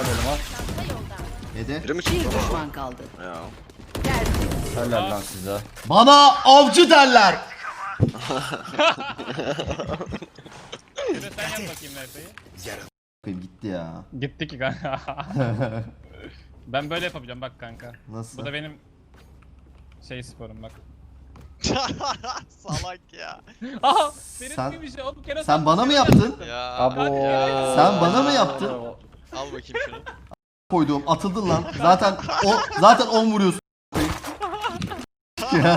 Helal oğlum al. Yedi. Biri mi Bir düşman kaldı. Ya. Helal lan size. Bana avcı derler. Sen yap bakayım. Bakayım gitti ya. Gitti ki kanka. ben böyle yapabiliyorum bak kanka. Nasıl? Bu da benim şey sporum bak. Salak ya. Aha! Benim Sen- gibi bir şey oğlum kere Sen bana mı yaptın? Ya. Abo. Sen bana mı yaptın? Al bakayım şunu. Koyduğum atıldın lan. Zaten o zaten 10 vuruyorsun. Bugün 20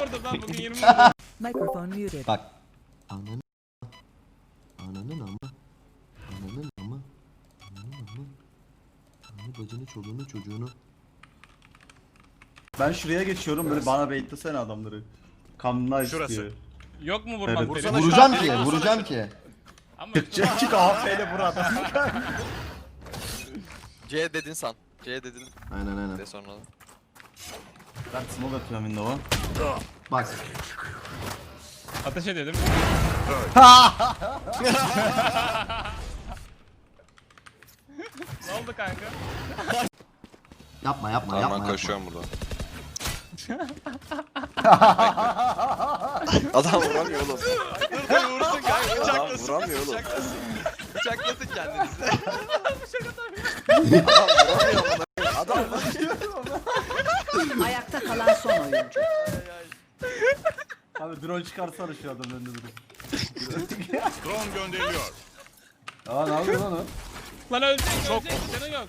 vurdum lan bugün 20 vurdum. Microphone muted. Bak. Ananı Ananın ama. Ananın ama. Ananın ama. Ananı bacını çoluğunu çocuğunu. Ben şuraya geçiyorum böyle bana baitlesene adamları. Kamla istiyor. Yok mu vurmak Evet. Vuracağım ki, vuracağım ki. Ama Çık AF'yle burada. C dedin san. C dedin Aynen aynen. de sonra. Ben smoke atıyorum window'a. Bak. ateş mi? ne oldu kanka? Yapma yapma Tamam yapma. ben yapma. koşuyorum buradan. Adam vuramıyor oğlum. Vursun kanka Adam bıçaklasın. vuramıyor oğlum. Bıçaklasın kendinizi. Adam Ayakta kalan son oyuncu. Abi drone çıkarsana şu adam önünde durup. Drone gönderiliyor. Aa ne yapıyor lan o? Lan ölecek ölecek canı yok.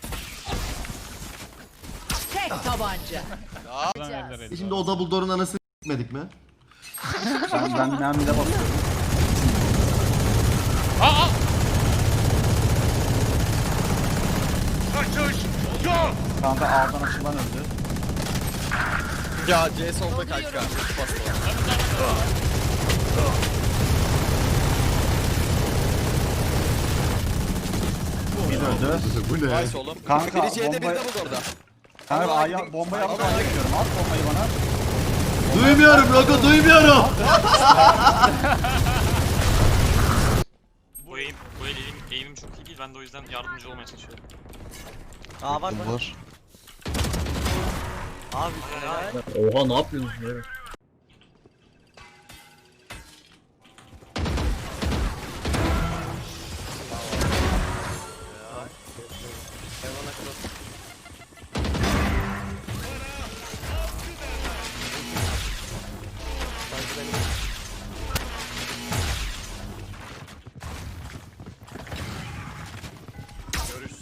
Tek tabanca. Lan ediyor. Şimdi o double door'un anasını gitmedik mi? Ben ben mermide basıyorum. Aa! Kaçış. Yok. Kanka A'dan açılan öldü. Ya C solda kanka. Bir öldü. Bu ne? Nice oğlum. Kanka, Biri C'de biri bomba- de burada orada. Kanka A'ya bomba yapıp Allah A'ya gidiyorum. At bombayı bana. Duymuyorum Rogo duymuyorum. değil. Ben de o yüzden yardımcı olmaya çalışıyorum. Aa var var. var. Abi ya. Hayvana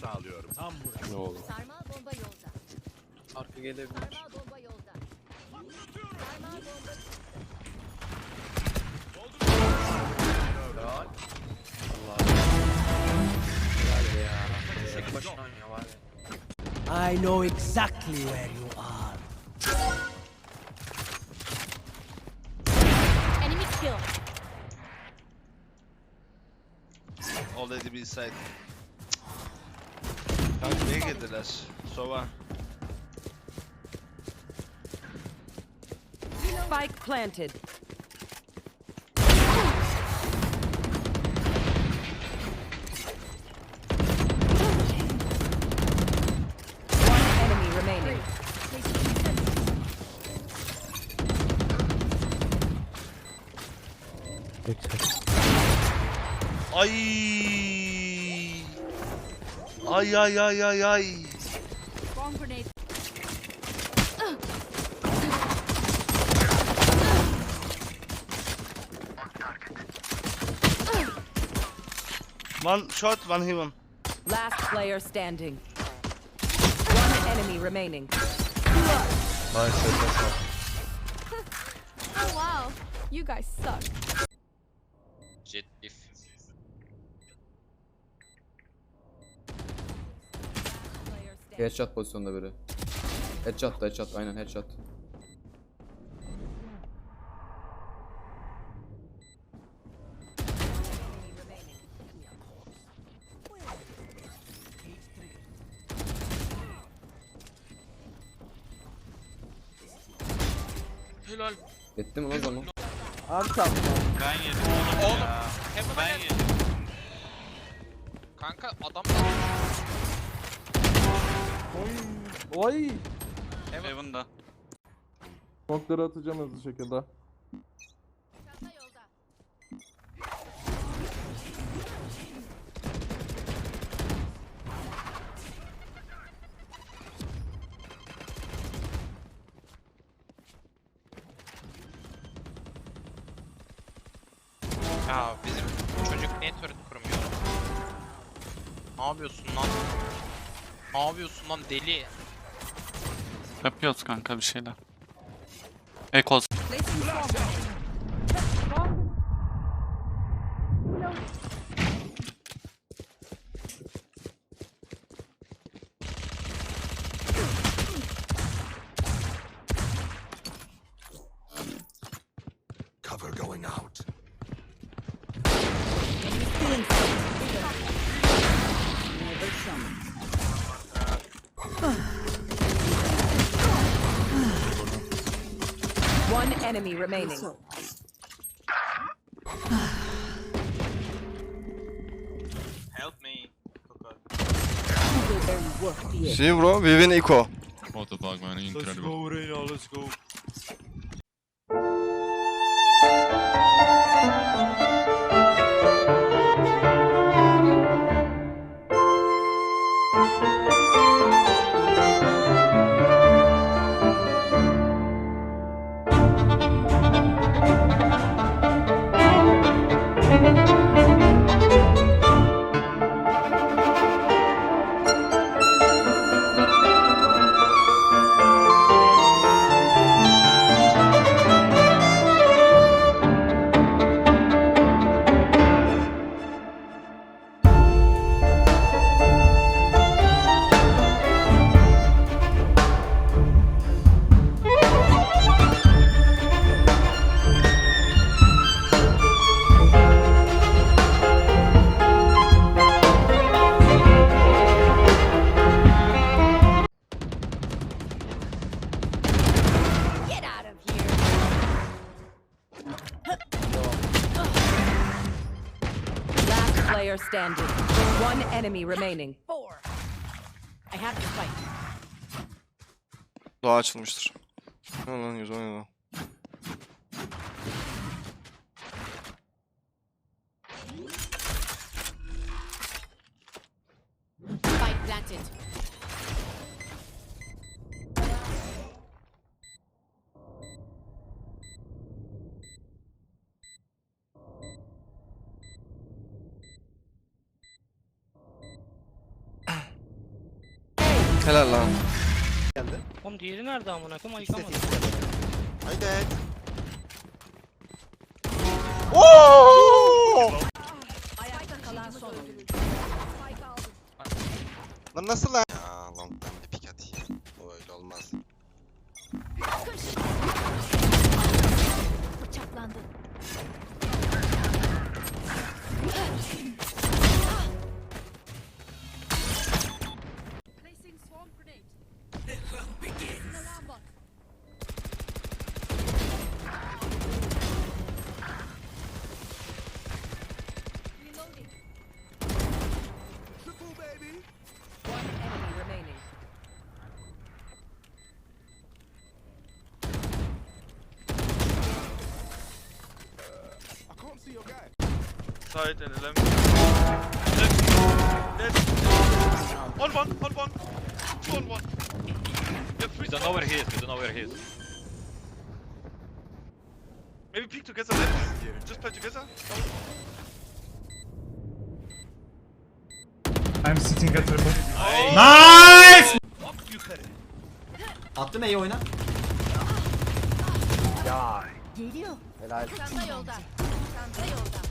sağlıyorum. Tam burası. Ne oldu? Sarmal bomba yolda. arka gelebilir. Sarmal bomba yolda. Sarmal bomba Hadi ya. Tek başına oynuyor var ya. I know exactly where you are. enemy kill. Already bir side. Kanka niye girdiler? Sova. Spike planted. One enemy remaining. Ay. Ay ay ay ay ay. Bomb grenade. One shot, one heaven. Last player standing. One enemy remaining. Oh wow. You guys suck. Jet if. Headshot pozisyonda biri. Headshot da headshot aynen headshot. Helal. Etti mi lan zaman? Ben yedim oğlum, oğlum ya. Ben yedim. Kanka adam Oy. Heaven'da. Smoke'ları atacağım hızlı şekilde. Ya bizim çocuk niye turret kurmuyor? Ne yapıyorsun lan? Ne yapıyorsun lan deli? Yapıyoruz kanka bir şeyler. Ekos. Cover going out. One enemy remaining. Help me. See bro, we win eco. What the fuck man, Let's go Reyna, let's go. Enemy remaining. Four. I have to fight. Doğa açılmıştır. Ne lan 117 lan. Fight planted. Helal lan. Oğlum diğeri nerede amına koyayım ayıkamadım. Ayakta kalan son oyuncu. Lan nasıl lan? Side and 11. Left. Left. On one, on one. Two on one. Yeah, three We don't know where he is, we don't know where he is. Maybe peek together left. Just play together. I'm sitting at triple. Nice! Attım iyi oyna. Geliyor. Helal. Çanta yolda. Çanta yolda.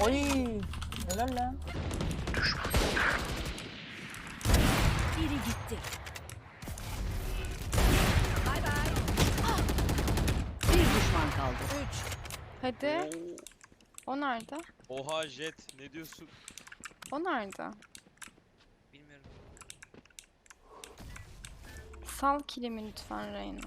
Oy. Helal lan. Biri gitti. Bay bay. Bir düşman kaldı. Hadi. O nerede? Oha Jet ne diyorsun? O nerede? Bilmiyorum. Sal kilimi lütfen Reyna.